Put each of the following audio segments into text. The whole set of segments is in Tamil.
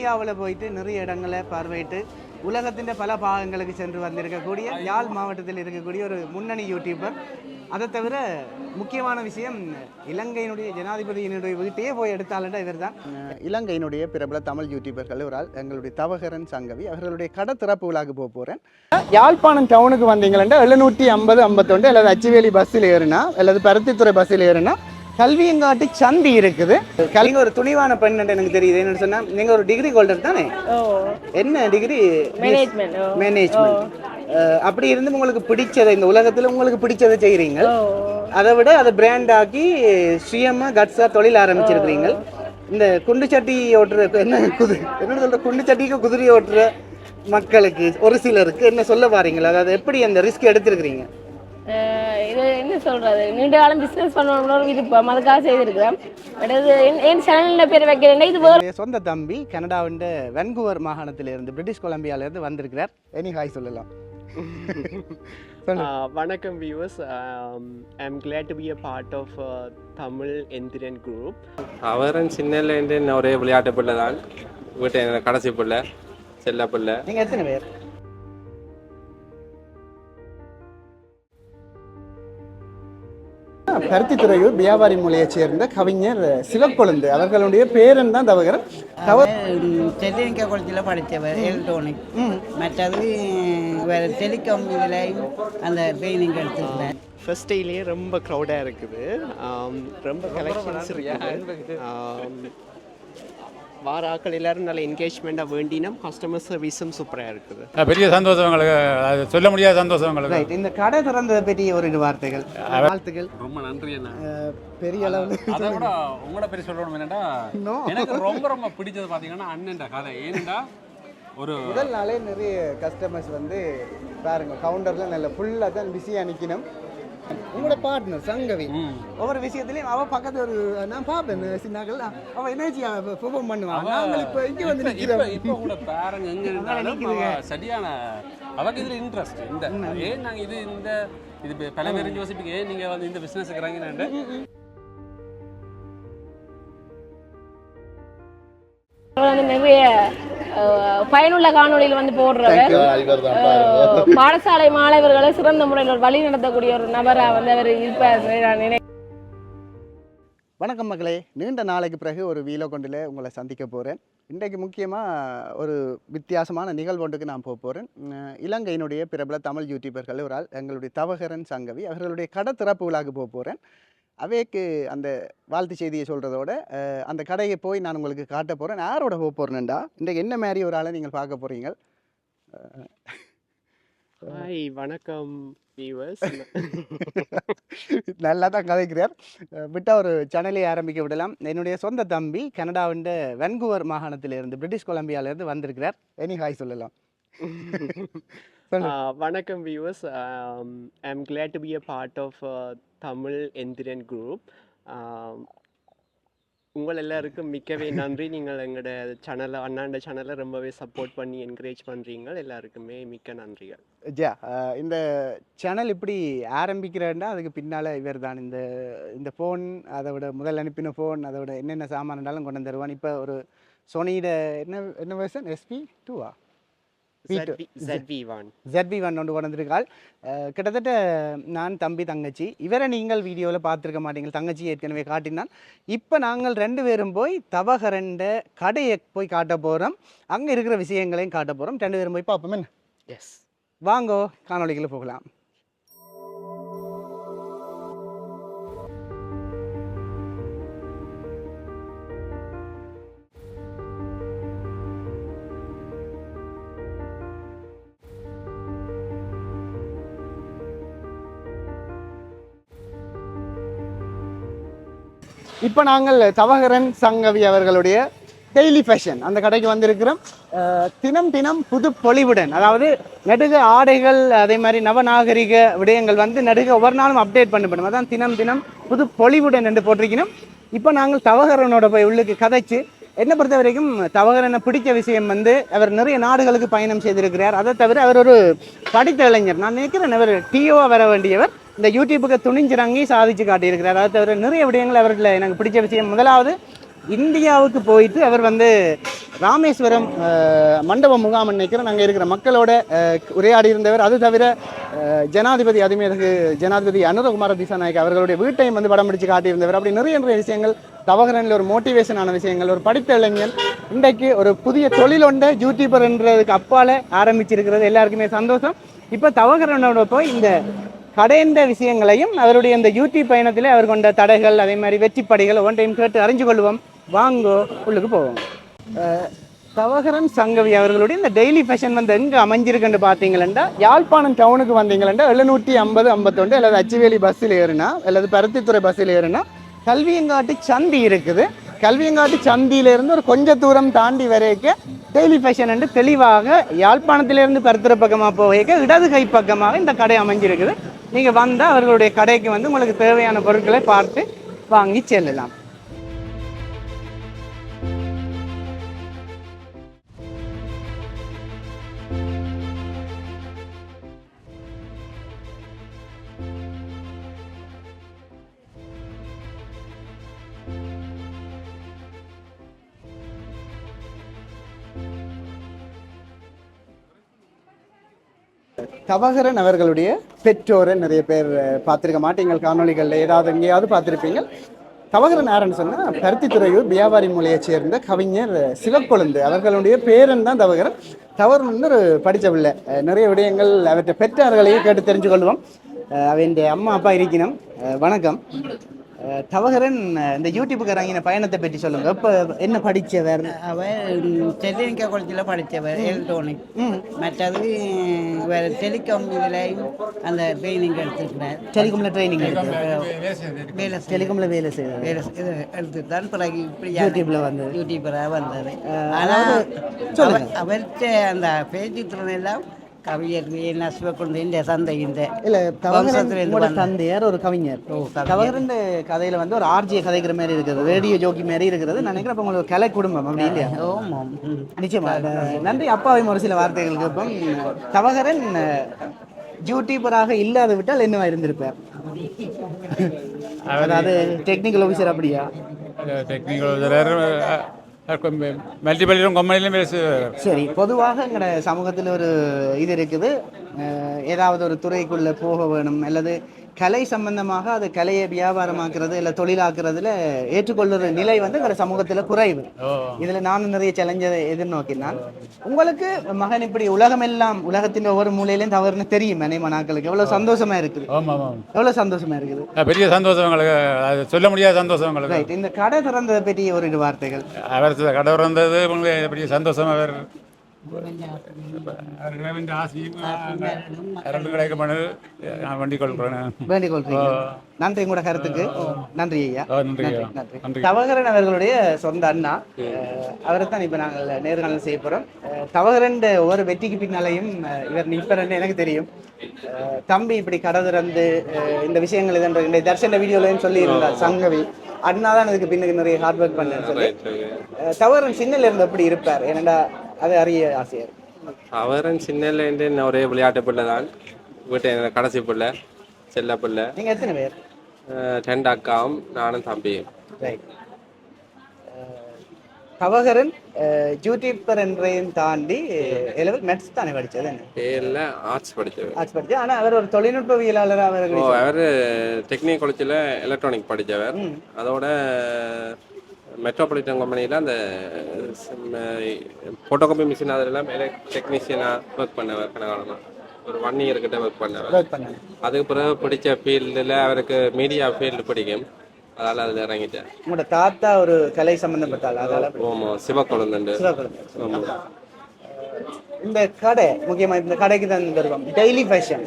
இந்தியாவில் போயிட்டு நிறைய இடங்களை பார்வையிட்டு உலகத்தின் பல பாகங்களுக்கு சென்று வந்திருக்கக்கூடிய யாழ் மாவட்டத்தில் இருக்கக்கூடிய ஒரு முன்னணி யூடியூபர் அதை தவிர முக்கியமான விஷயம் இலங்கையினுடைய ஜனாதிபதியினுடைய வீட்டையே போய் எடுத்தாலுண்டா இவர் தான் இலங்கையினுடைய பிரபல தமிழ் யூடியூபர்கள் ஒரு ஆள் எங்களுடைய தவகரன் சங்கவி. அவர்களுடைய கடை திறப்பு விழாக்கு போக போகிறேன் யாழ்ப்பாணம் டவுனுக்கு வந்தீங்களா? எழுநூற்றி ஐம்பது ஐம்பத்தொண்டு அல்லது அச்சுவேலி பஸ்ஸில் ஏறினா அல்லது பருத்தித்துறை பஸ்ஸில் ஏறினா கல்வியங்காட்டி சந்தி இருக்குது. கல்வி ஒரு துணிவான பெண் எனக்கு தெரியுது. என்னன்னு சொன்னா நீங்க ஒரு டிகிரி ஹோல்டர் தானே? ஓ. என்ன டிகிரி மேனேஜ்மெண்ட் மேனேஜ்மெண்ட் அப்படி இருந்து உங்களுக்கு பிடிச்சதை இந்த உலகத்துல உங்களுக்கு பிடிச்சதை செய்றீங்க. ஓ. அதை விட அதை பிராண்ட் ஆக்கி சுயமா கட்ஸா தொழில் ஆரம்பிச்சிருக்கிறீங்க இந்த குண்டு சட்டி ஓட்டுற என்ன குது என்ன சொல்ற குண்டு சட்டிக்கு குதிரை ஓட்டுற மக்களுக்கு ஒரு சிலருக்கு என்ன சொல்ல பாருங்களா அதாவது எப்படி அந்த ரிஸ்க் எடுத்திருக்கிறீங்க? இது என்ன சொல்றது? நீண்ட காலம் பிசினஸ் பண்ணணும்னு ஒரு விருப்பம். அதுக்காக செய்திருக்கிறேன் பட் அது என்- என் சேனல்ல பேர் வைக்கிறேன்னா இது வேறு சொந்த தம்பி கனடாவின் வென்குவர் மாகாணத்திலிருந்து பிரிட்டிஷ் கொலம்பியால இருந்து வந்திருக்கிறார். எனி ஹாய் சொல்லலாம். சொல்லு. வணக்கம் viewers. um, I'm glad to be a part of uh, Tamil Endiran group. அவரும் சின்னலேருந்து ஒரே விளையாட்டு பிள்ளை தான். வீட்டை கடைசி பிள்ளை செல்ல பிள்ளை. நீங்க எத்தனை பேர்? பருத்தித்துறையூர் வியாபாரி மூலையைச் சேர்ந்த கவிஞர் சிவக்கொழுந்து. அவர்களுடைய பேரன் தான் தவகரன். தவ டெலினிக்க குளத்தில் படித்தவர் எலக்ட்ரானிக் மற்றது வேறு டெலிகாம் இதில் அந்த ட்ரைனிங் எடுத்துருக்கிறேன் ஃபர்ஸ்ட் டேலேயே ரொம்ப க்ரௌடாக இருக்குது. ரொம்ப கலெக்ஷன்ஸ் இருக்குது. வார ஆட்கள் எல்லாரும் நல்ல என்கேஜ்மெண்ட்டாக வேண்டினா கஸ்டமர் சர்வீஸும் சூப்பராக இருக்குது. பெரிய சந்தோஷம் எங்களுக்கு அது சொல்ல முடியாத சந்தோஷம் எங்களுக்கு ரைட் இந்த கடை திறந்ததை பற்றி ஒரு இது வார்த்தைகள். வாழ்த்துக்கள். ரொம்ப நன்றி பெரிய அளவில் அதை விட உங்களோட பேர் சொல்லணும் என்னடா No. எனக்கு ரொம்ப ரொம்ப பிடிச்சது பார்த்தீங்கன்னா அண்ணன்டா கதை. ஏன்டா ஒரு முதல் நாளே நிறைய கஸ்டமர்ஸ் வந்து பாருங்க கவுண்டர்ல நல்ல ஃபுல்லாக தான் பிஸியாக நிற்கணும் உங்களோட பார்ட்னர் சங்கவி. ஒவ்வொரு விஷயத்துலையும் அவ பக்கத்து ஒரு நான் பார்ப்பேன் சின்னாக்கள். அவ எனர்ஜியா பெர்ஃபார்ம் பண்ணுவான் நாங்கள் இப்போ இங்கே வந்து இப்ப நிற்கிறோம் இப்ப கூட பாருங்க எங்க இருந்தாலும் அவ சரியான அவக்கு இதுல இன்ட்ரெஸ்ட் இந்த ஏன் நாங்க இது இந்த இது பல பேர் யோசிப்பீங்க ஏன் நீங்க வந்து இந்த பிசினஸ் இருக்கிறாங்கன்னு வந்து நிறைய பயனுள்ள காணொளியில் வந்து போடுறவர். பாடசாலை மாணவர்களை சிறந்த முறையில் ஒரு வழி நடத்தக்கூடிய ஒரு நபரா வந்து அவர் இருப்பார் நான் நினை வணக்கம் மக்களே. நீண்ட நாளைக்கு பிறகு ஒரு வீலோ கொண்டில் உங்களை சந்திக்க போகிறேன் இன்றைக்கு முக்கியமாக ஒரு வித்தியாசமான நிகழ்வு ஒன்றுக்கு நான் போக போகிறேன் இலங்கையினுடைய பிரபல தமிழ் யூடியூபர்கள் ஒரு ஆள் எங்களுடைய தவகரன் சங்கவி அவர்களுடைய கடை திறப்பு விழாக்கு போக போகிறேன் அவைக்கு அந்த வாழ்த்து செய்தியை சொல்கிறதோட அந்த கடையை போய் நான் உங்களுக்கு காட்ட போகிறேன் யாரோட போக போகிறேன்டா இன்றைக்கு என்ன மாதிரி ஒரு ஆளை நீங்கள் பார்க்க போகிறீங்க ஹாய் வணக்கம் வியூவர்ஸ் நல்லா தான் கதைக்கிறார். அஹ் விட்டா ஒரு சேனலை ஆரம்பிக்க விடலாம். என்னுடைய சொந்த தம்பி கனடாவின் வென்குவர் மாகாணத்திலிருந்து பிரிட்டிஷ் கொலம்பியாவிலேருந்து வந்திருக்கிறார். எனி ஹாய் சொல்லலாம். சொல்லு. வணக்கம் viewers I'm glad to be a part of uh, Tamil Enthiran group உங்கள் எல்லாருக்கும் மிக்கவே நன்றி. நீங்கள் எங்களோட சேனலை அண்ணாண்ட சேனலை ரொம்பவே சப்போர்ட் பண்ணி என்கரேஜ் பண்ணுறீங்க எல்லாருக்குமே மிக்க நன்றிகள். ஜா இந்த சேனல் இப்படி ஆரம்பிக்கிறேன்டா அதுக்கு பின்னால் இவர் தான் இந்த இந்த ஃபோன் அதை விட முதல் அனுப்பின ஃபோன் அதை விட என்னென்ன சாமான்டாலும் கொண்டு வந்துருவான் இப்போ ஒரு சோனியோட என்ன என்ன வெர்ஷன் எஸ்பி டூவா P2. ZV ஒன் ஒன்று கொண்டு வந்திருக்காள் அஹ் கிட்டத்தட்ட நான் தம்பி தங்கச்சி. இவரை நீங்கள் வீடியோவில் பார்த்துருக்க மாட்டீங்க தங்கச்சி ஏற்கனவே காட்டினான். இப்போ நாங்கள் ரெண்டு பேரும் போய் தவகரண்ட கடையை போய் காட்ட போகிறோம் அங்கே இருக்கிற விஷயங்களையும் காட்ட போகிறோம் ரெண்டு பேரும் போய் பார்ப்போம் என்ன? எஸ் வாங்கோ காணொளிகளை போகலாம். இப்போ நாங்கள் தவகரன் சங்கவி அவர்களுடைய டெய்லி ஃபேஷன் அந்த கடைக்கு வந்திருக்கிறோம். தினம் தினம் புது பொலிவுடன். அதாவது நடுக ஆடைகள் அதே மாதிரி நவநாகரிக விடயங்கள் வந்து நடுக ஒவ்வொரு நாளும் அப்டேட் பண்ணப்படும். அதான் தினம் தினம் புது பொலிவுடன் என்று போட்டிருக்கணும் இப்போ நாங்கள் தவகரனோட போய் உள்ளுக்கு கதைச்சு என்னை பொறுத்த வரைக்கும் தவகரனை பிடிச்ச விஷயம் வந்து அவர் நிறைய நாடுகளுக்கு பயணம் செய்திருக்கிறார். அதை தவிர அவர் ஒரு படித்த இளைஞர். நான் நினைக்கிறேன் அவர் டிஓ வர வேண்டியவர் இந்த யூடியூபுக்கு துணிஞ்சிறங்கி சாதிச்சு காட்டியிருக்கிறார். அதை தவிர நிறைய விடயங்கள் அவர்களில் எனக்கு பிடிச்ச விஷயம். முதலாவது இந்தியாவுக்கு போயிட்டு அவர் வந்து ராமேஸ்வரம் மண்டபம் மண்டப முகாம் நினைக்கிறேன் நாங்கள் இருக்கிற மக்களோட உரையாடி இருந்தவர். அது தவிர ஜனாதிபதி அதுமேதகு ஜனாதிபதி அனுரகுமார திசாநாயக் அவர்களுடைய வீட்டையும் வந்து படம் பிடிச்சு காட்டியிருந்தவர். அப்படி நிறைய நிறைய விஷயங்கள் தவகரனில் ஒரு மோட்டிவேஷனான விஷயங்கள் ஒரு படித்த இளைஞன் இன்றைக்கு ஒரு புதிய தொழில் ஒன்றை யூடியூபர்ன்றதுக்கு அப்பால ஆரம்பிச்சிருக்கிறது. எல்லாருக்குமே சந்தோஷம். இப்போ தவகரனோட போய் இந்த கடைந்த விஷயங்களையும் அவருடைய இந்த யூடியூப் பயணத்தில் அவர் கொண்ட தடைகள் அதே மாதிரி வெற்றிப்படிகள் ஒன்றையும் கேட்டு அறிஞ்சு கொள்வோம் வாங்கோ உள்ளுக்கு போவோம். தவகரன் சங்கவி அவர்களுடைய இந்த டெய்லி ஃபேஷன் வந்து எங்கே அமைஞ்சிருக்குன்னு பார்த்தீங்களா யாழ்ப்பாணம் டவுனுக்கு வந்தீங்களா எழுநூற்றி ஐம்பது ஐம்பத்தொண்டு அல்லது அச்சுவேலி பஸ்ஸில் ஏறுனா அல்லது பருத்தித்துறை பஸ்ஸில் ஏறுனா கல்வியங்காட்டு சந்தி இருக்குது. கல்வியங்காட்டு சந்தியிலிருந்து ஒரு கொஞ்ச தூரம் தாண்டி வரைக்கும் டெய்லி ஃபேஷன் என்று தெளிவாக யாழ்ப்பாணத்திலிருந்து கருத்துற பக்கமாக போக இடது கை பக்கமாக இந்த கடை அமைஞ்சிருக்குது. நீங்கள் வந்தால் அவர்களுடைய கடைக்கு வந்து உங்களுக்கு தேவையான பொருட்களை பார்த்து வாங்கி செல்லலாம். தவகரன் அவர்களுடைய பெற்றோரை நிறைய பேர் பார்த்துருக்க மாட்டீங்க. காணொலிகளில் ஏதாவது எங்கேயாவது பார்த்துருப்பீங்க. தவகரன் யாருன்னு சொன்னால் பருத்தித்துறையூர் வியாபாரி மொழியைச் சேர்ந்த கவிஞர் சிவக்கொழுந்து. அவர்களுடைய பேரன் தான் தவகரன். தவறன் வந்து ஒரு படித்த பிள்ளை நிறைய விடயங்கள் அவற்றை பெற்றார்களையும் கேட்டு தெரிஞ்சு கொள்வோம் அஹ், அவன் அம்மா அப்பா இருக்கணும் வணக்கம். தவகரன் இந்த யூடியூப்புக்கு இறங்கின பயணத்தை பற்றி சொல்லுங்க. இப்போ என்ன படித்தவர் அவர் செல்லியங்க குளத்தில் படித்தவர் எலக்ட்ரானிக் மற்றது வேறு டெலிகாம் இதுலையும் அந்த ட்ரைனிங் எடுத்துக்கிறார் டெலிகாமில் ட்ரைனிங் வேலை டெலிகாமில் வேலை செய்வார் வேலை செய்- இது எடுத்து தான் பிறகு இப்படி யூடியூப்ல வந்தது. யூடியூபராக வந்தது அஹ், ஆனால். அவர்கிட்ட அந்த பேச்சு திறன் எல்லாம் கவியர் என்ன சிவக்குழந்தை இந்த சந்தை இந்த இல்ல உங்களோட தந்தையார் ஒரு கவிஞர். கவிஞர். தவகரன் கதையில வந்து ஒரு ஆர்ஜிய கதைக்கிற மாதிரி இருக்குது ரேடியோ ஜோக்கி மாதிரி இருக்கிறது நான் நினைக்கிறேன் அப்ப உங்களுக்கு கலை குடும்பம் அப்படி இல்லையா. நிச்சயமா. நன்றி. அப்பாவையும் ஒரு சில வார்த்தைகள் கேட்போம். தவகரன் அஹ், யூடியூபராக இல்லாத விட்டால் என்னவா இருந்திருப்பார்? அதாவது டெக்னிக்கல் ஆஃபீஸர் அப்படியா? டெக்னிக்கல் மல்டிபலிலும் கொம்பனிலும் சரி பொதுவாக எங்களோட சமூகத்தில் ஒரு இது இருக்குது. ஏதாவது ஒரு துறைக்குள்ளே போக வேணும் அல்லது கலை சம்பந்தமாக அது கலையை வியாபாரமாக்குறது இல்லை தொழிலாக்குறதுல ஏற்றுக்கொள்ளுற நிலை வந்து எங்களோட சமூகத்தில் குறைவு. இதில் நானும் நிறைய சேலஞ்சை எதிர்நோக்கினான் உங்களுக்கு மகன் இப்படி உலகமெல்லாம் உலகத்தின் ஒவ்வொரு மூலையிலையும் தவறுன்னு தெரியும் அனைமா நாட்களுக்கு எவ்வளோ சந்தோஷமா இருக்குது. ஆமாம் ஆமாம் எவ்வளோ சந்தோஷமா இருக்குது. பெரிய சந்தோஷம் எங்களுக்கு. சொல்ல முடியாத சந்தோஷம் எங்களுக்கு. ரைட் இந்த கடை திறந்ததை பற்றி ஒரு வார்த்தைகள். அவர் வந்தது உங்களுக்கு பெரிய சந்தோஷம் அவர் நன்றி உங்களோட கருத்துக்கு. நன்றி ஐயா. தவகரன் அவர்களுடைய சொந்த அண்ணா. அவரை தான் இப்போ நாங்கள் நேர்காணல் செய்ய போகிறோம் தவகரன் ஒவ்வொரு வெற்றிக்கு பின்னாலையும் இவர் நிற்பரன்னு எனக்கு தெரியும். தம்பி இப்படி கடை திறந்து அஹ், இந்த விஷயங்கள் இதுன்ற தர்ஷன வீடியோலையும் சொல்லியிருந்தார் சங்கவி. அண்ணா தான் இதுக்கு பின்னுக்கு நிறைய ஹார்ட் ஒர்க் பண்ணேன்னு சொல்லி. தவகரன் சின்னல இருந்து எப்படி இருப்பார்? ஏனண்டா அது அறிய ஆசையா இருக்கு? அவரும் சின்னலேருந்து என்ன ஒரே விளையாட்டு பிள்ளை தான். வீட்டை கடைசி பிள்ளை செல்ல பிள்ளை. நீங்கள் எத்தனை பேர்? ரெண்டு அக்காவும் நானும் தம்பியும். ரைட் தவகரன் யூடியூப்பர் என்றையும் தாண்டி லெவல் மெட்ஸ் தானே படித்தது என்ன? பேரில் ஆர்ட்ஸ் படித்தவர். ஆர்ட்ஸ் படிச்சு ஆனால் அவர் ஒரு தொழில்நுட்பவியலாளர் ஓ அவர்கள் அவர் டெக்னிக் காலேஜில் எலக்ட்ரானிக் படித்தவர். அதோட மெட்ரோபாலிட்டன் கம்பெனியில் அந்த ஃபோட்டோகாப்பி மிஷின் அதெல்லாம் டெக்னீஷியனாக ஒர்க் பண்ணவர் கனகாலமாக ஒரு ஒன் இயர் கிட்ட ஒர்க் பண்ணவர். அதுக்கு பிறகு பிடிச்ச ஃபீல்டில் அவருக்கு மீடியா ஃபீல்டு பிடிக்கும். அதால் அதில் இறங்கிட்டேன். உங்களோட தாத்தா ஒரு கலை சம்பந்தப்பட்ட ஆள் அதால ஓமோ சிவக்குழந்தை. ஆமாம் இந்த கடை முக்கியமா இந்த கடைக்கு தான் தருவோம் டெய்லி ஃபேஷன்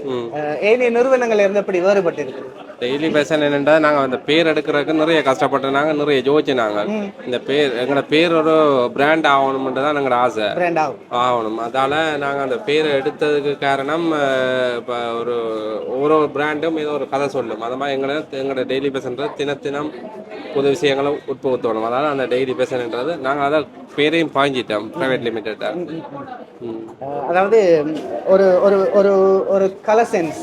ஏனைய நிறுவனங்கள் இருந்து எப்படி வேறுபட்டு இருக்குது டெய்லி பேசன் என்னென்னா நாங்கள் அந்த பேர் எடுக்கிறதுக்கு நிறைய கஷ்டப்பட்டு நாங்கள் நிறைய ஜோதிச்சு நாங்கள் இந்த பேர் எங்களோட பேர் ஒரு பிராண்ட் ஆகணும்ன்றது தான் எங்களோட ஆசை. ஆகணும். அதால் நாங்கள் அந்த பேரை எடுத்ததுக்கு காரணம் இப்போ ஒரு ஒவ்வொரு பிராண்டும் ஏதோ ஒரு கதை சொல்லும். அது மாதிரி எங்களை எங்களோட டெய்லி பேசன்றது தினத்தினம் புது விஷயங்களை உட்புகுத்தணும். அதனால் அந்த டெய்லி பேசன்ன்றது நாங்கள் அதை பேரையும் பாய்ஞ்சிட்டோம் ப்ரைவேட் லிமிட்டடாக அதாவது ஒரு ஒரு ஒரு ஒரு கலர் சென்ஸ்.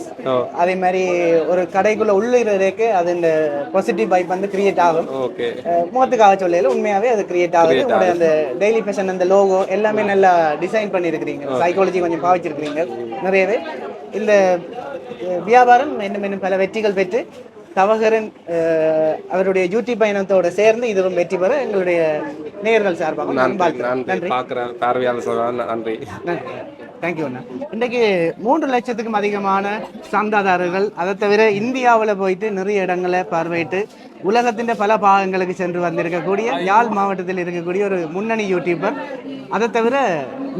அதே மாதிரி ஒரு கடைக்குள்ள உள்ள சொல்லுகிறதுக்கு அது இந்த பாசிட்டிவ் வைப் வந்து கிரியேட் ஆகும். ஓகே. முகத்துக்காக சொல்லல உண்மையாவே அது கிரியேட் ஆகுது. உங்களுடைய அந்த டெய்லி ஃபேஷன் அந்த லோகோ எல்லாமே நல்லா டிசைன் பண்ணியிருக்கிறீங்க. சைக்காலஜி கொஞ்சம் பாவிச்சிருக்கிறீங்க. நிறையவே. இந்த வியாபாரம் இன்னும் இன்னும் பல வெற்றிகள் பெற்று தவகரன் அவருடைய யூடியூப் பயணத்தோட சேர்ந்து இதுவும் வெற்றி பெற எங்களுடைய நேயர்கள் சார்பாக நான் நன்றி. நன்றி. பார்க்குறேன். பார்வையாளர் சொல்கிறேன் நன்றி. தேங்க்யூ அண்ணா. இன்றைக்கு மூன்று லட்சத்துக்கும் அதிகமான சந்தாதாரர்கள் அதை தவிர இந்தியாவில் போயிட்டு நிறைய இடங்களை பார்வையிட்டு உலகத்தின் பல பாகங்களுக்கு சென்று வந்திருக்கக்கூடிய யாழ் மாவட்டத்தில் இருக்கக்கூடிய ஒரு முன்னணி யூடியூபர் அதை தவிர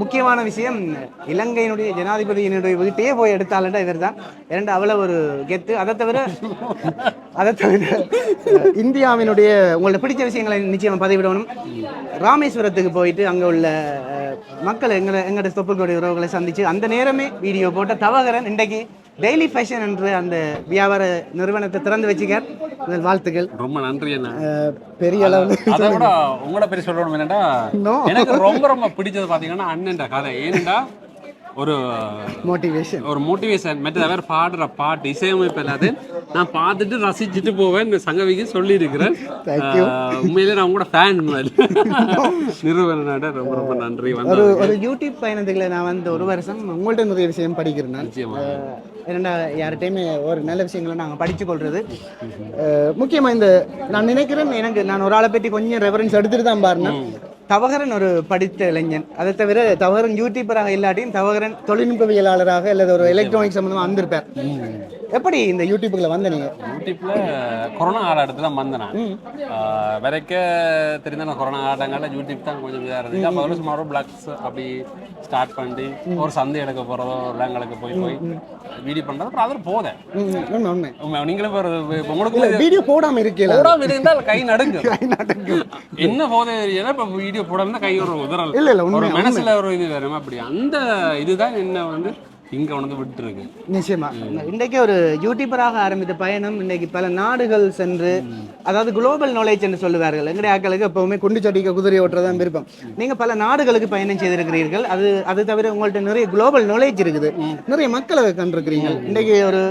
முக்கியமான விஷயம் இலங்கையினுடைய ஜனாதிபதியினுடைய வீட்டையே போய் எடுத்தாலண்டா இவர் தான் இரண்டு அவ்வளோ ஒரு கெத்து. அதை தவிர அதை தவிர இந்தியாவினுடைய உங்கள்ட்ட பிடிச்ச விஷயங்களை நிச்சயம் பதிவிடணும். ராமேஸ்வரத்துக்கு போயிட்டு அங்கே உள்ள மக்கள் எங்களை எங்களோட தொப்புக்கூடிய உறவுகளை சந்திச்சு அந்த நேரமே வீடியோ போட்ட தவகரன் இன்றைக்கு டெய்லி ஃபேஷன் என்ற அந்த வியாபார நிறுவனத்தை திறந்து வச்சுக்கார். முதல் வாழ்த்துக்கள். ரொம்ப நன்றி பெரிய அளவில் அதை விட உங்களோட பெரிய சொல்லணும் என்னடா. எனக்கு ரொம்ப ரொம்ப பிடிச்சது பாத்தீங்கன்னா அண்ணன்டா கதை. ஏன்டா ஒரு மோட்டிவேஷன் ஒரு மோட்டிவேஷன் மற்ற அவர் பாடுற பாட்டு. இசையமைப்பு எல்லாத்தையும் நான் பார்த்துட்டு ரசிச்சுட்டு போவேன். இந்த சங்கவிக்கு சொல்லி இருக்கிறேன் உண்மையிலே நான் உங்களோட ஃபேன் நிறுவனாட ரொம்ப ரொம்ப நன்றி. ஒரு ஒரு யூடியூப் பயணத்துக்குள்ள நான் வந்து ஒரு வருஷம் உங்கள்ட்ட நிறைய விஷயம் படிக்கிறேன் என்னடா யார்கிட்டயுமே ஒரு நல்ல விஷயங்களை நாங்கள் படிச்சு கொள்றது. அஹ், முக்கியமா இந்த நான் நினைக்கிறேன் எனக்கு நான் ஒரு ஆளை பற்றி கொஞ்சம் ரெஃபரன்ஸ் எடுத்துட்டு தான் பாருங்க. தவகரன் ஒரு படித்த இளைஞன். அதை தவிர தவகரன் யூடியூபராக இல்லாட்டியும் தவகரன் தொழில்நுட்பவியலாளராக அல்லது ஒரு எலக்ட்ரானிக் சம்பந்தமா வந்திருப்பார். எப்படி இந்த யூடியூப்புக்குள்ள வந்த நீங்க? யூடியூப்ல கொரோனா காலகட்டத்தில் தான் வந்தேன் வரைக்க தெரிந்த நான் கொரோனா காலங்களில் யூடியூப் தான் கொஞ்சம் இதாக இருந்துச்சு. அப்போ ஒரு சுமார் பிளாக்ஸ் அப்படி ஸ்டார்ட் பண்ணி ஒரு சந்தை எடுக்க போகிறதோ இடங்களுக்கு போய் போய் வீடியோ பண்ணுறது அப்புறம் அதில் போதேன். நீங்களும் உங்களுக்கு வீடியோ போடாம இருக்கல போடாம இருந்தால் கை நடுங்கு என்ன போதே ஏன்னா இப்போ வீடியோ போடாம கை ஒரு உதறல். இல்ல, இல்ல, ஒரு மனசுல ஒரு இது வரும் அப்படி. அந்த இதுதான் என்ன வந்து இங்க வந்து விட்டு இருக்கு நிச்சயமா இன்றைக்கு ஒரு யூடியூபராக ஆரம்பித்த பயணம் இன்னைக்கு பல நாடுகள் சென்று அதாவது குளோபல் நாலேஜ் என்று சொல்லுவார்கள். எங்களுடைய ஆட்களுக்கு எப்பவுமே குண்டு சட்டிக்க குதிரை ஓட்டுறதான் விருப்பம். நீங்க பல நாடுகளுக்கு பயணம் செய்திருக்கிறீர்கள். அது அது தவிர உங்கள்ட்ட நிறைய குளோபல் நாலேஜ் இருக்குது. நிறைய மக்களை கண்டிருக்கிறீங்க இன்றைக்கு ஒரு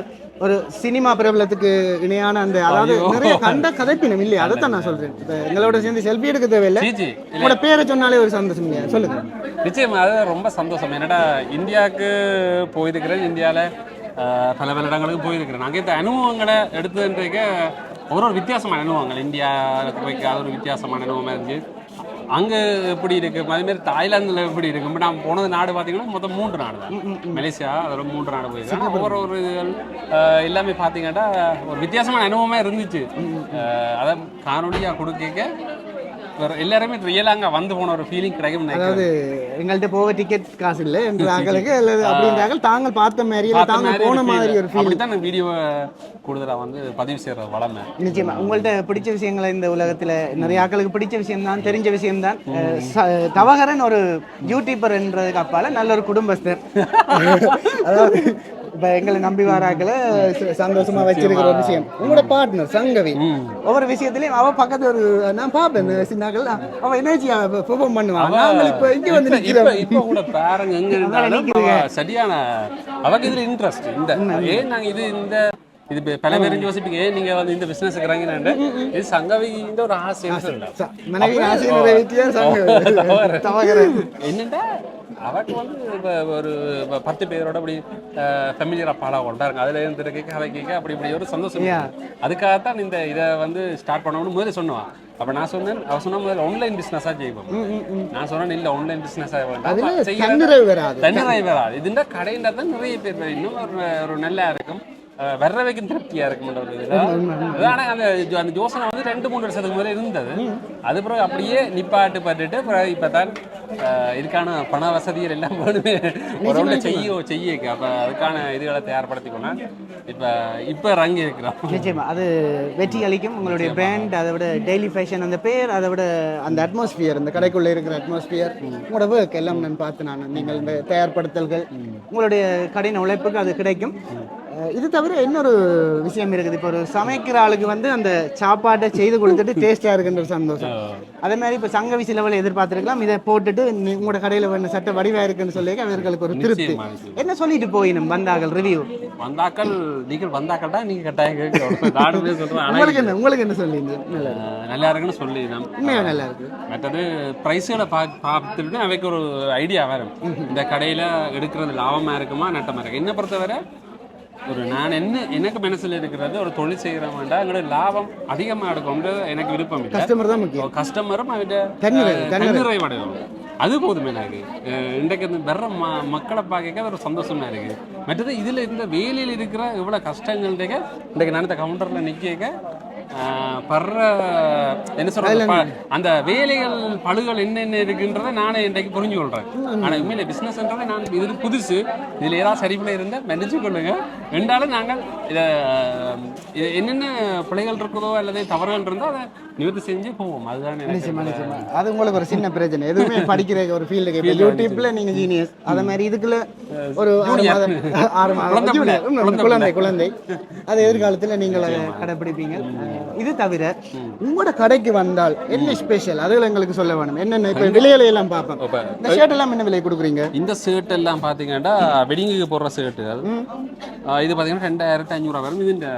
ஒரு சினிமா பிரபலத்துக்கு இணையான அந்த அதாவது நிறைய கண்ட கதைப்பினம் இல்லையா? அதைத்தான் நான் சொல்றேன். இப்ப எங்களோட சேர்ந்து செல்ஃபி எடுக்க தேவையில்லை. உங்களோட பேரை சொன்னாலே ஒரு சந்தோஷம் இல்லையா? சொல்லுங்க. நிச்சயமா அது ரொம்ப சந்தோஷம். என்னடா இந்தியாவுக்கு போயிருக்கிறேன் இந்தியாவில் பல பல இடங்களுக்கு போயிருக்கிறேன். அங்கே இந்த அனுபவங்களை எடுத்துன்றதுக்கு ஒரு ஒரு வித்தியாசமான அனுபவங்கள். இந்தியாவுக்கு போய் அது ஒரு வித்தியாசமான அனுபவமாக இருந்துச்சு. அங்கே எப்படி இருக்கு? அதே மாதிரி தாய்லாந்தில் எப்படி இருக்கு? இப்ப நான் போனது நாடு பார்த்தீங்கன்னா மொத்தம் மூன்று நாடு தான் மலேசியா அதோட மூன்று நாடு போயிருக்கேன். ஒவ்வொரு ஒரு எல்லாமே பார்த்தீங்கன்னா ஒரு வித்தியாசமான அனுபவமே இருந்துச்சு. அதை காணொலியாக கொடுக்க வேற எல்லாருமே ரியலாக அங்கே வந்து போன ஒரு ஃபீலிங் கிடைக்கும். அதாவது எங்கள்கிட்ட போக டிக்கெட் காசு இல்லை என்ற ஆக்களுக்கு அல்லது அப்படின்றார்கள். தாங்கள் பார்த்த மாதிரி தாங்கள் போன மாதிரி. ஒரு ஃபீல் அப்படித்தான் நான் வீடியோவை கூடுதலா வந்து பதிவு செய்யற வளமை. நிச்சயமா. உங்கள்ட்ட பிடிச்ச விஷயங்களை இந்த உலகத்துல நிறைய ஆட்களுக்கு பிடிச்ச விஷயம் தான் தெரிஞ்ச விஷயம் தான் தவகரன் ஒரு யூடியூபர் என்றதுக்கு அப்பால நல்ல ஒரு குடும்பஸ்தர். அதாவது இப்ப எங்களை நம்பி வராக்களை சந்தோஷமா வச்சிருக்கிற ஒரு விஷயம். உங்களோட பார்ட்னர் சங்கவி. ஒவ்வொரு விஷயத்திலயும் அவ பக்கத்துல ஒரு நான் பார்ப்பேன் சின்னாக்கள் அவ எனர்ஜியா பெர்ஃபார்ம் பண்ணுவான் நாங்கள் இப்ப இங்க வந்து இப்ப- கூட பாருங்க எங்க சரியான அவக்கு இதுல இன்ட்ரெஸ்ட் இந்த ஏன் நாங்க இது இந்த இது பல பேரும் யோசிப்பீங்க நீங்க வந்து இந்த பிசினஸ் இருக்கிறாங்க இது சங்கவின்ற ஒரு ஆசை என்னண்டா? அவக்கு வந்து இப்ப ஒரு பத்து பேரோட அப்படி ஃபெமிலியரா பாட கொண்டாருங்க அதுல இருந்து கேட்க அதை கேட்க அப்படி இப்படி ஒரு சந்தோஷம். அதுக்காகத்தான் இந்த இதை வந்து ஸ்டார்ட் பண்ணணும்னு முதல்ல சொன்னான் அப்ப நான் சொன்னேன் அவ சொன்ன முதல்ல ஆன்லைன் பிசினஸா செய்வோம். நான் சொன்னேன் இல்ல ஆன்லைன் பிசினஸா வேண்டாம். தன்னிறைவு வராது. தன்னிறை வராது. இதுண்டா கடைண்டா தான் நிறைய பேர். இன்னும் ஒரு ஒரு நல்லா இருக்கும் வர்ற வரைக்கும் திருப்தியா இதுல ஆனா அந்த அந்த யோசனை வந்து ரெண்டு மூணு வருஷத்துக்கு முதல்ல இருந்தது. அது பிறகு அப்படியே நிப்பாட்டு பட்டுட்டு பிறகு இப்பதான் இதுக்கான பண வசதிகள் எல்லாம் வேணுமே ஒரு செய்ய செய்ய அப்ப அதுக்கான இதுகளை தயார்படுத்திக்கணும் இப்ப இப்ப ரங்கி இருக்கிறோம் நிச்சயமா அது வெற்றி அளிக்கும். உங்களுடைய பிராண்ட் அதை விட டெய்லி ஃபேஷன் அந்த பேர் அதை விட அந்த அட்மாஸ்பியர் இந்த கடைக்குள்ள இருக்கிற அட்மாஸ்பியர் உங்களோட ஒர்க் எல்லாம் நான் பார்த்து நான் நீங்கள் இந்த தயார்படுத்தல்கள் உங்களுடைய கடின உழைப்புக்கு அது கிடைக்கும். இது தவிர இன்னொரு விஷயம் இருக்குது. இப்போ ஒரு சமைக்கிற ஆளுக்கு வந்து அந்த சாப்பாட்டை செய்து கொடுத்துட்டு டேஸ்ட்டாக இருக்குன்ற சந்தோஷம். அதே மாதிரி இப்போ சங்க விசி லெவலில் எதிர்பார்த்துருக்கலாம். இதை போட்டுட்டு உங்களோட கடையில் வேணும் சட்டை வடிவாக இருக்குன்னு சொல்லி அவர்களுக்கு ஒரு திருப்தி. என்ன சொல்லிட்டு போயினும் வந்தார்கள் ரிவ்யூ வந்தாக்கள் நீங்கள் வந்தாக்கள் தான் நீங்கள் கட்டாயம் உங்களுக்கு என்ன உங்களுக்கு என்ன சொல்லியிருந்தீங்க நல்லா இருக்கு. நல்லா இருக்குன்னு சொல்லி நல்லா இருக்கு? மற்றது ப்ரைஸுகளை பா பார்த்துட்டு அவைக்கு ஒரு ஐடியா வரும் இந்த கடையில் எடுக்கிறது லாபமாக இருக்குமா நட்டமாக இருக்கு? என்ன பொறுத்தவரை ஒரு நான் என்ன எனக்கு மனசில் இருக்கிறது ஒரு தொழில் செய்கிறவன்டா எங்களோட லாபம் அதிகமாக எடுக்கும்னு எனக்கு விருப்பம் இல்லை. கஸ்டமர் தான் முக்கியம். கஸ்டமரும். தன்னிறைவடையும் அது போதும் எனக்கு. இன்றைக்கு இந்த வர்ற ம மக்களை பார்க்க ஒரு சந்தோஷமா இருக்கு. மற்றது இதில் இந்த வேலையில் இருக்கிற இவ்வளோ கஷ்டங்கள்டே இன்றைக்கு நான் இந்த கவுண்டரில் நிற்க படுற என்ன சொல்றது அந்த வேலைகள் பழுகள் என்னென்ன இருக்குன்றதை நானே இன்றைக்கு புரிஞ்சு கொள்றேன். ஆனா உண்மையில பிசினஸ்ன்றதை நான் இது புதுசு. இதுல ஏதாவது சரிபட இருந்தால் மன்னிச்சு கொள்ளுங்க. ரெண்டாலும் நாங்கள் இதை என்னென்ன பிழைகள் இருக்குதோ அல்லது தவறுகள் இருந்தால் அதை நிவர்த்தி செஞ்சு போவோம். அதுதான் அது உங்களுக்கு ஒரு சின்ன பிரச்சனை. எதுவுமே படிக்கிற ஒரு இப்போ யூடியூப்ல நீங்க ஜீனியஸ் அதே மாதிரி இதுக்குள்ள ஒரு ஆறு மாதம் ஆறு மாதம். குழந்தை குழந்தை குழந்தை குழந்தை. அது எதிர்காலத்துல நீங்கள் அதை கடைப்பிடிப்பீங்க. இது தவிர உங்களோட கடைக்கு வந்தால் என்ன ஸ்பெஷல் அதுல எங்களுக்கு சொல்ல வேணும். என்னென்ன? இப்போ விலையில எல்லாம் பார்ப்போம். இந்த ஷர்ட் எல்லாம் என்ன விலை கொடுக்குறீங்க? இந்த ஷர்ட் எல்லாம் பார்த்தீங்கன்னா வெட்டிங்குக்கு போடுற ஷர்ட் அது. இது பார்த்தீங்கன்னா ரெண்டாயிரத்தி ஐநூறுரூவா வரும். இது இந்த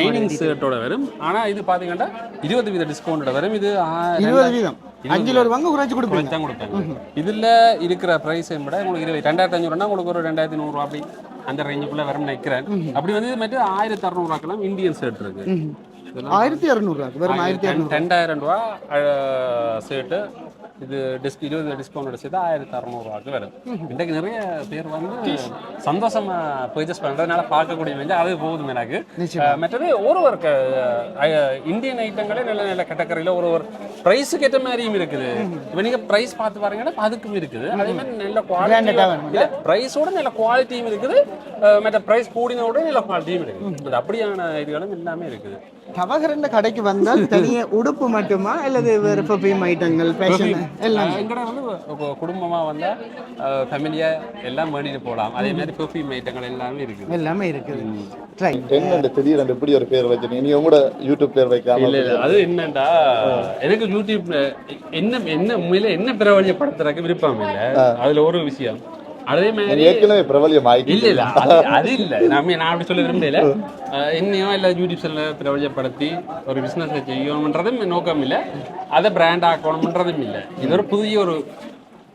ஷைனிங் ஷர்ட்டோட வரும். ஆனால் இது பார்த்தீங்கன்னா இருபது வீத டிஸ்கவுண்டோட வரும். இது இருபது வீதம். அஞ்சில் ஒரு பங்கு குறைச்சு குறைச்சு தான் கொடுப்பேன் இதில் இருக்கிற ப்ரைஸை விட உங்களுக்கு இருபது ரெண்டாயிரத்தி ஐநூறுனா உங்களுக்கு ஒரு ரெண்டாயிரத்தி நூறுரூவா அப்படி அந்த ரேஞ்சுக்குள்ளே வரும் நினைக்கிறேன். அப்படி வந்து இது மட்டும் ஆயிரத்தி அறநூறுவாக்கெல்லாம் இந்தியன் ஷர்ட் இருக்கு. ஆயிரத்தி இரநூறுவா வெறும் ஆயிரத்தி இரநூறு ரெண்டாயிரம் ரூபா ஷர்ட்டு இது டிஸ்க் இருபது டிஸ்கவுண்ட் சேர்த்து ஆயிரத்தி அறநூறுவாக்கு வரும் இன்றைக்கு நிறைய பேர் வந்து சந்தோஷமா பர்ச்சேஸ் பண்ணுறதுனால பார்க்கக்கூடிய வந்து அது போதும் எனக்கு மற்றது ஒரு ஒரு இந்தியன் ஐட்டங்களே நல்ல நல்ல கேட்டகரியில் ஒரு ஒரு ப்ரைஸுக்கு ஏற்ற மாதிரியும் இருக்குது இப்போ நீங்கள் ப்ரைஸ் பார்த்து பாருங்கன்னா அதுக்கும் இருக்குது அதே மாதிரி நல்ல குவாலிட்டி ப்ரைஸோட நல்ல குவாலிட்டியும் இருக்குது மற்ற ப்ரைஸ் கூடினோட நல்ல குவாலிட்டியும் இருக்குது அப்படியான இதுகளும் எல்லாமே இருக்குது தவகரண்ட கடைக்கு வந்தால் தனியா உடுப்பு மட்டுமா அல்லது வேறு பெர்ஃப்யூம் ஐட்டங்கள் ஃபேஷன் எல்லாம். எங்கட வந்து குடும்பமா வந்தா ஃபேமிலியா எல்லாம் வேண்டிட்டு போகலாம் அதே மாதிரி பெர்ஃப்யூம் ஐட்டங்கள் எல்லாமே இருக்குது. எல்லாமே இருக்குது. ட்ரை என்னண்டு திடீர்னு இப்படி ஒரு பேர் வச்சிருக்கீங்க நீங்க உங்களோட யூடியூப் பேர் வைக்காம இல்ல இல்ல அது என்னடா எனக்கு யூடியூப் என்ன என்ன உண்மையில என்ன பிரபலியப்படுத்துறதுக்கு விருப்பம் இல்ல. அதுல ஒரு விஷயம். அதே மாதிரி ஏற்கனவே பிரபலியம் இல்ல இல்ல அது அது இல்ல. நான் நான் அப்படி சொல்ல விரும்பல. அஹ் என்னையோ எல்லா யூடியூப் சேனல பிரபலப்படுத்தி ஒரு பிசினஸ் செய்யணும்ன்றதும் நோக்கம் இல்ல. அதை பிராண்ட் ஆக்கணும்ன்றதும் இல்ல. இது ஒரு புதிய ஒரு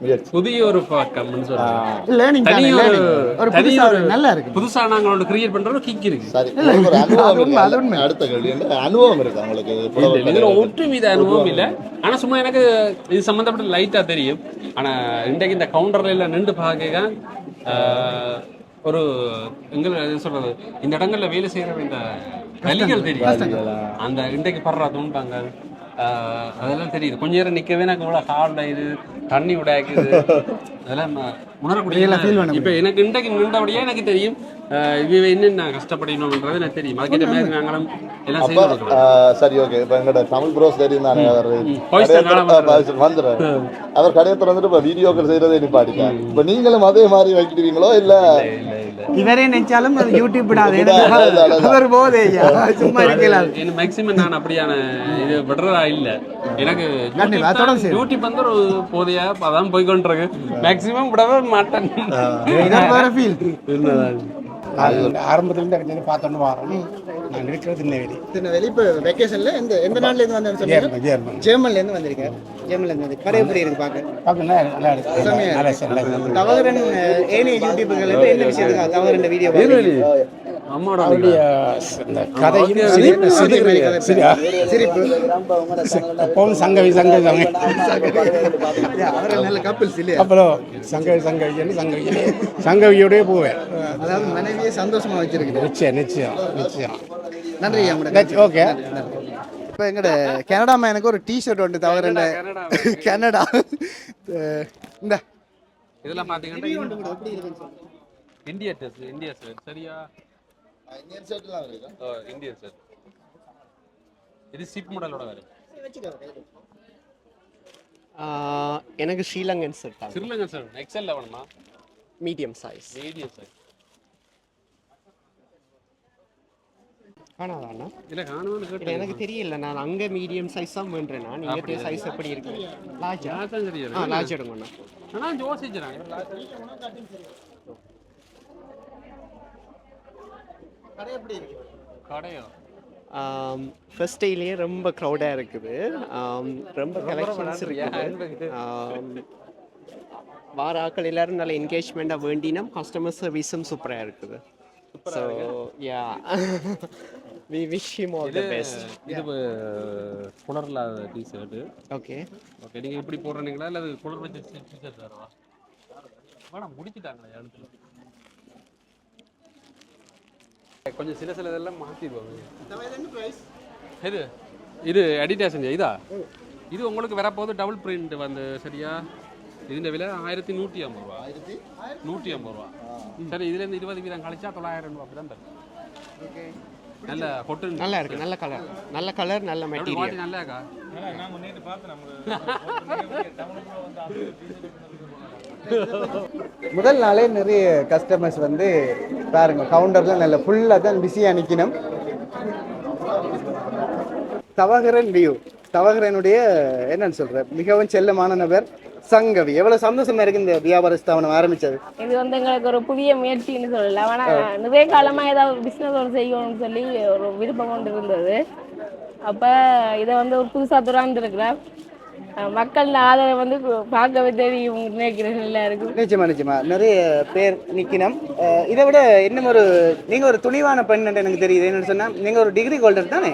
முயற்சி. புதிய ஒரு பக்கம்னு சொல்றேன் லேர்னிங் தனி ஒரு learning. ஒரு தனி புதுசா ஒரு நல்லா இருக்கு புதுசா நாங்க ஒன்று கிரியேட் பண்ற ஒரு கிக் இருக்கு. சரி. ஒரு அனுபவம் அது உண்மை. அடுத்த கேள்வி என்ன? அனுபவம் இருக்கு உங்களுக்கு இல்ல இதுல அனுபவம் ஆனா சும்மா எனக்கு இது சம்பந்தப்பட்ட லைட்டா தெரியும். ஆனா இன்றைக்கு இந்த கவுண்டர்ல எல்லாம் நின்று பார்க்க ஆஹ், ஒரு எங்க இது சொல்றது? இந்த இடங்கள்ல வேலை செய்யற இந்த வலிகள் தெரியும். அந்த இன்றைக்கு படுற ஆஹ், அதெல்லாம் தெரியுது. கொஞ்ச நேரம் நிக்கவே எனக்கு இவ்வளவு ஹார்ட் இது தண்ணி உடையாக்குது அதெல்லாம் உணரக்கூடிய இப்ப எனக்கு இன்றைக்கு நின்றபடியே எனக்கு தெரியும். இவ என்னென்ன கஷ்டப்படணும்ன்றது எனக்கு தெரியும். அதுக்கேற்ற மாதிரி நாங்களும் எல்லாம் அப்ப செய்து கொடுக்குறோம் ஆ, சரி ஓகே இப்ப தமிழ் ப்ரோஸ் தெரியும் தானே? அவர் வந்துடுறாரு. அவர் கடையை திறந்துட்டு இப்ப வீடியோக்கள் செய்யறதே நிப்பாட்டிட்டார் இப்ப நீங்களும் அதே மாதிரி வைக்கிறீங்களோ இல்ல. இவரே நினைச்சாலும் அது யூடியூப் விடாது. அவர் போதே சும்மா இருக்கலாம். எனக்கு மேக்ஸிமம் நான் அப்படியான இது விடுறதா இல்ல. எனக்கு யூடியூப் வந்து ஒரு போதையா அதான் போய் கொண்டிருக்கு மேக்ஸிமம் விடவே மாட்டேன். இதான் வேற ஃபீல் ஆரம்பத்துல இருந்து பார்த்தோன்னு வரோம். நான் இருக்கிறது திருநெல்வேலி. திருநெல்வேலி. இப்போ வெக்கேஷன்ல எந்த எந்த நாள்ல இருந்து வந்தேன்னு சொன்னீங்க? ஜெர்மன் ஜெர்மன்ல இருந்து வந்திருக்கேன் ஜெர்மன்ல இருந்து வந்து கடை எப்படி இருக்கு பார்க்க பார்க்கணும் நல்லா இருக்கு. செம்மையா நல்லா இருக்கு. நல்லா இருக்கு. தவகரன் ஏனைய யூடியூபுகள் என்ன விஷயத்துக்கு தவகரன் வீடியோ அவருடைய இந்த கதையும் சிரிப்பு எப்பவும் சங்கவி சங்கவி சங்கவி. அப்புறம் சங்கவி சங்கவி சங்கவி சங்கவியோடய போவேன். அதாவது மனைவியை சந்தோஷமா வச்சிருக்குது நிச்சயம் நிச்சயம் நிச்சயம். நன்றி ஓகே. இப்போ எங்கட கனடா மேனுக்கு ஒரு டிஷர்ட் ஒன்று தவறு கனடா இந்த. இதெல்லாம் பாத்தீங்கன்னா இந்தியா டெஸ்ட் இந்தியா சார் சரியா? இந்தியன் ஷர்ட்லாம் இருக்கா? இந்தியா சார் இது சிப் மாடலோட வேறு. எனக்கு ஸ்ரீலங்கன் செட் தான். சிறிலங்கன் சார் எக்ஸல் வேணுமா? மீடியம் சைஸ் மீடியம் சார் காணாதாண்ணா இல்லை காணும்னு எனக்கு தெரியல. நான் அங்கே மீடியம் சைஸ் தான் வேண்டேன் நான். நீங்கள்? சைஸ் எப்படி இருக்கு? லார்ஜா நான் தான் தெரியாது ஆ எடுங்கண்ணா நான் யோசிக்கிறேன் கடையோ? ஃபர்ஸ்ட் டேலேயே ரொம்ப க்ரௌடாக இருக்குது. ரொம்ப கலெக்ஷன்ஸ் இருக்குது. வார ஆட்கள் எல்லாரும் நல்ல என்கேஜ்மெண்ட்டாக வேண்டினோம் கஸ்டமர் சர்வீஸும் சூப்பராக இருக்குது. So ya we wish him all the best இது குளரில்லாத டிஷர்ட்டு ஓகே ஓகே நீங்கள் இப்படி போடுறீங்களா? இல்லை குளர் வச்ச டிஷர்ட் தரவா வேணாம் முடிச்சிட்டாங்களே இடத்துல கொஞ்சம் சில சில இதெல்லாம் மாற்றிடுவாங்க இது இது அடிடாஸ் இதா இது உங்களுக்கு வரப்போகுது டபுள் பிரிண்ட் வந்து சரியா ഇതിന്റെ വില ആയിരത്തി നൂറ്റി അമ്പത് രൂപ നൂറ്റി അമ്പത് രൂപ சரி இதுல இருந்து இருபது வீதம் கழிச்சா தொள்ளாயிரம் ரூபா அப்படிதான் தரும் நல்ல கொட்டு நல்லா இருக்கு நல்ல கலர் நல்ல கலர் நல்ல மெட்டீரியல் நல்லா இருக்கா முதல் நாளே நிறைய கஸ்டமர்ஸ் வந்து பாருங்க கவுண்டர்லாம் நல்ல ஃபுல்லாக தான் பிஸியாக நிற்கணும் தவகரன் வியூ தவகரனுடைய என்னன்னு சொல்ற மிகவும் செல்லமான நபர் சங்கவி. எவ்வளவு சந்தோஷமா இருக்கு இந்த வியாபார ஸ்தாபனம் ஆரம்பிச்சது? இது வந்து எங்களுக்கு ஒரு புதிய முயற்சின்னு சொல்லலாம். ஆனா நிறைய காலமா ஏதாவது பிசினஸ் ஒன்று செய்யணும்னு சொல்லி ஒரு விருப்பம் கொண்டு இருந்தது. அப்ப இதை வந்து ஒரு புதுசா துறாந்துருக்கிறேன். மக்கள் ஆதரவு வந்து பார்க்கவே தெரியும் நினைக்கிறேன் எல்லாருக்கும் நிச்சயமா நிச்சயமா. நிறைய பேர் நிக்கணும். இதை விட இன்னும் ஒரு நீங்க ஒரு துணிவான பெண் எனக்கு தெரியுது. என்னன்னு சொன்னா நீங்க ஒரு டிகிரி ஹோல்டர் தானே?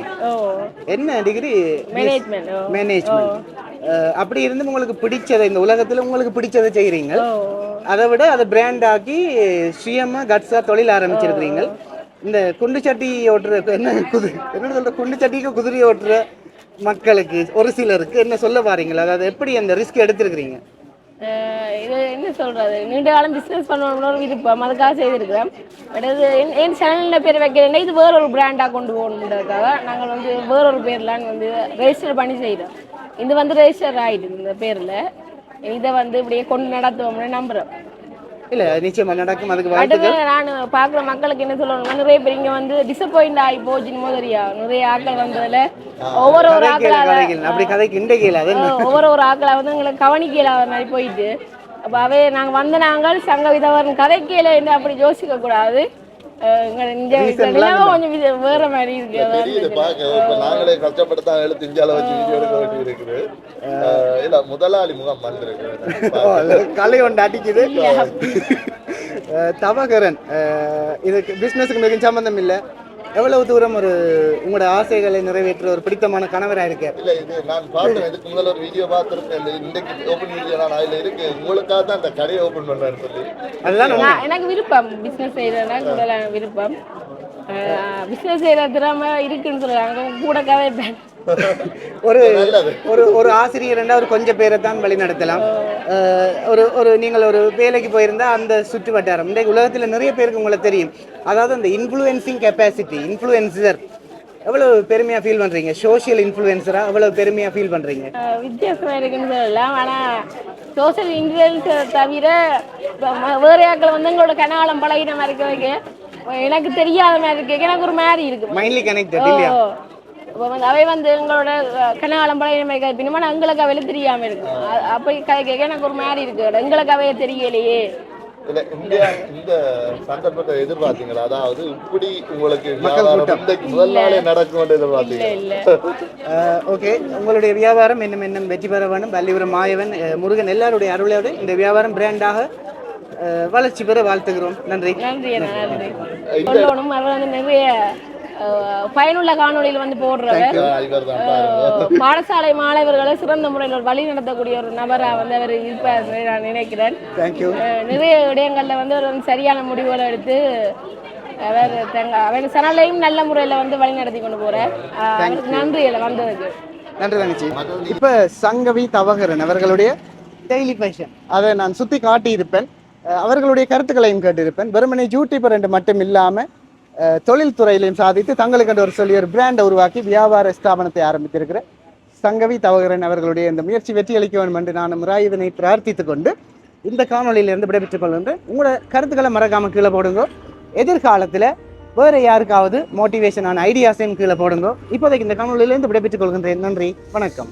என்ன டிகிரி மேனேஜ்மெண்ட் மேனேஜ்மெண்ட் அப்படி இருந்து உங்களுக்கு பிடிச்சதை இந்த உலகத்துல உங்களுக்கு பிடிச்சதை செய்கிறீங்க ஓ. அதை விட அதை பிராண்ட் ஆக்கி சுயமா கட்ஸா தொழில் ஆரம்பிச்சிருக்கிறீங்க இந்த குண்டு சட்டி ஓட்டுற என்ன குது என்ன சொல்ற குண்டு சட்டிக்கு குதிரை ஓட்டுற மக்களுக்கு ஒரு சிலருக்கு என்ன சொல்ல பாருங்களா அதாவது எப்படி அந்த ரிஸ்க் எடுத்திருக்கிறீங்க? இது என்ன சொல்றது? நீண்ட காலம் பிசினஸ் பண்ணணும்னு ஒரு விருப்பம் அதுக்காக செய்திருக்கிறேன். பட் இது என்- என் சேனலில் பேர் வைக்கிறேன்னா இது வேற ஒரு பிராண்டாக கொண்டு போகணுன்றதுக்காக நாங்கள் வந்து வேற ஒரு பேர்லாம் வந்து ரெஜிஸ்டர் பண்ணி செய்கிறோம் இது வந்து ரெஜிஸ்டர் ஆகிட்டு இந்த பேரில். இதை வந்து இப்படியே கொண்டு நடத்துவோம்னு நம்புகிறோம் இல்ல நிச்சயமா நடக்கும். அதுக்கு வாழ்த்துக்கள். நான் பார்க்குற மக்களுக்கு என்ன சொல்லணும்னா நிறைய பேர் இங்கே வந்து டிசப்பாயிண்ட் ஆகி போச்சுன்னு முதலியா நிறைய ஆட்கள் வந்ததுல. ஒவ்வொரு ஒரு ஆக்களால. அப்படி கதைக்கு என்ன? ஆஹ் ஒவ்வொரு ஒரு ஆக்களை வந்து எங்களை கவனிக்கல அவர் மாதிரி போயிட்டு. அப்போ அவே நாங்கள் வந்த நாங்கள் சங்க விதவரன் கதைக்கல என்று அப்படி யோசிக்க கூடாது? கொஞ்சம் வேற மாதிரி இருக்கு. நாங்களே கஷ்டப்பட்டு தான் எழுத்து இந்தியால வச்சு வீடியோ எடுக்க வேண்டி இருக்குது இல்ல முதலாளி முகம் வந்திருக்கு. கலை ஒன்று அடிக்குது. தவகரன். இதுக்கு பிஸ்னஸுக்கு மிகவும் சம்பந்தம் இல்லை. எவ்வளவு தூரம் ஒரு உங்களோட ஆசைகளை நிறைவேற்ற ஒரு பிடித்தமான கணவராக இருக்கார்? இல்ல இது நான் பார்த்தேன் இதுக்கு முதல்ல ஒரு வீடியோ பார்த்திருக்கேன் இந்த இன்றைக்கு ஓப்பன் வீடியோ நான் அதுல இருக்கு. உங்களுக்காக தான் அந்த கடையை ஓபன் பண்றேன்னு சொல்லி அதுதான் எனக்கு விருப்பம். பிஸ்னஸ் செய்யறதுனா விருப்பம். பிஸ்னஸ் செய்யற திறமை இருக்குன்னு சொல்றாங்க. கூட கதை ஒரு. ஒரு ஒரு ஆசிரியர் ரெண்டா ஒரு கொஞ்சம் பேரை தான் வழி நடத்தலாம் ஒரு ஒரு நீங்கள் ஒரு வேலைக்கு போயிருந்தா அந்த சுற்று வட்டாரம். இன்றைக்கு உலகத்தில் நிறைய பேருக்கு உங்களை தெரியும். அதாவது அந்த இன்ஃப்ளூயன்சிங் கெப்பாசிட்டி இன்ஃப்ளூயன்சர் எவ்வளவு பெருமையா ஃபீல் பண்றீங்க? சோஷியல் இன்ஃப்ளூயன்சரா எவ்வளவு பெருமையா ஃபீல் பண்றீங்க? வித்தியாசமா இருக்குன்னு சொல்லலாம். ஆனா சோஷியல் இன்ஃப்ளூயன்ஸை தவிர வேற ஆட்கள் வந்து எங்களோட கனாலம் பழகின மாதிரி வைக்க எனக்கு தெரியாத மாதிரி இருக்க. எனக்கு ஒரு மாதிரி இருக்கு. மைண்ட்லி கனெக்டட் இல்லையா. இப்ப வந்து அவை வந்து எங்களோட அஹ், கனாலம் பழகின மாதிரி பின்னமா எங்களுக்கு அவையில தெரியாம இருக்கு. அ- அப்படி கதை கேட்க எனக்கு ஒரு மாதிரி இருக்கு. எங்களுக்கு அவைய தெரியலையே. இல்ல இந்தியா இந்த சந்தர்ப்பத்தை எதிர்பார்த்தீங்களா? அதாவது இப்படி உங்களுக்கு முதல் நாளே நடக்கும் இல்ல எதிர்பார்த்தீங்க. இல்ல ஓகே. உங்களுடைய வியாபாரம் இன்னும் இன்னும் வெற்றி பெற வேண்டும் வள்ளிபுரம் மாயவன் முருகன் எல்லாருடைய அருளோடு இந்த வியாபாரம் பிராண்டாக வளர்ச்சி பெற வாழ்த்துகிறோம். நன்றி. நன்றி நிறைய பயனுள்ள காணொளியில் வந்து போடுறவர். பாடசாலை மாணவர்களை சிறந்த முறையில் ஒரு வழி நடத்தக்கூடிய ஒரு நபரா வந்து அவர் இருப்பார் நான் நினைக்கிறேன். நிறைய இடங்கள்ல வந்து அவர் வந்து சரியான முடிவுகளை எடுத்து அவர் தங்க அவர் சனலையும் நல்ல முறையில் வந்து வழி நடத்தி கொண்டு போறார். நன்றி இல்லை வந்ததுக்கு. நன்றி தங்கச்சி. இப்ப சங்கவி தவகரன் அவர்களுடைய டெய்லி ஃபேஷன் அதை நான் சுத்தி காட்டியிருப்பேன். அஹ் அவர்களுடைய கருத்துக்களையும் கேட்டிருப்பேன். வெறுமனே யூடியூபர் என்று மட்டும் இல்லாமல் தொழில்துறையிலையும் சாதித்து தங்களுக்கு ஒரு சொல்லி ஒரு பிராண்டை உருவாக்கி வியாபார ஸ்தாபனத்தை ஆரம்பித்திருக்கிற சங்கவி தவகரன் அவர்களுடைய இந்த முயற்சி வெற்றி அளிக்க வேண்டும் என்று நான் முராயுதனை பிரார்த்தித்து கொண்டு இந்த காணொலியிலிருந்து விடைபெற்றுக் கொள்கின்றேன். உங்களோட கருத்துக்களை மறக்காமல் கீழே போடுங்க. எதிர்காலத்தில் வேறு யாருக்காவது மோட்டிவேஷனான ஐடியாஸையும் கீழே போடுங்க. இப்போதைக்கு இந்த காணொலியிலேருந்து விடைபெற்றுக் கொள்கின்றேன். நன்றி. வணக்கம்.